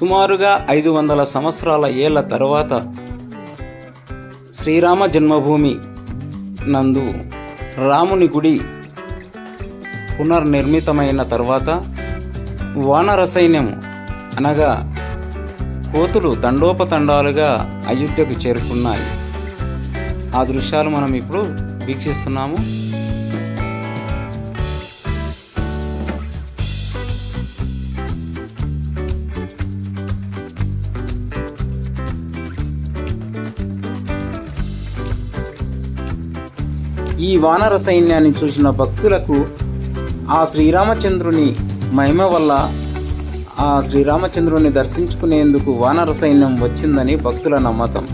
సుమారుగా ఐదు వందల సంవత్సరాల ఏళ్ళ తర్వాత శ్రీరామ జన్మభూమి నందు రాముని గుడి పునర్నిర్మితమైన తర్వాత వానర సైన్యం అనగా కోతులు తండోపతండాలుగా అయోధ్యకు చేరుకున్నాయి. ఆ దృశ్యాలు మనం ఇప్పుడు వీక్షిస్తున్నాము. ఈ వానర సైన్యాన్ని చూసిన భక్తులకు ఆ శ్రీరామచంద్రుని మహిమ వల్ల ఆ శ్రీరామచంద్రుని దర్శించుకునేందుకు వానర సైన్యం వచ్చిందని భక్తుల నమ్మకం.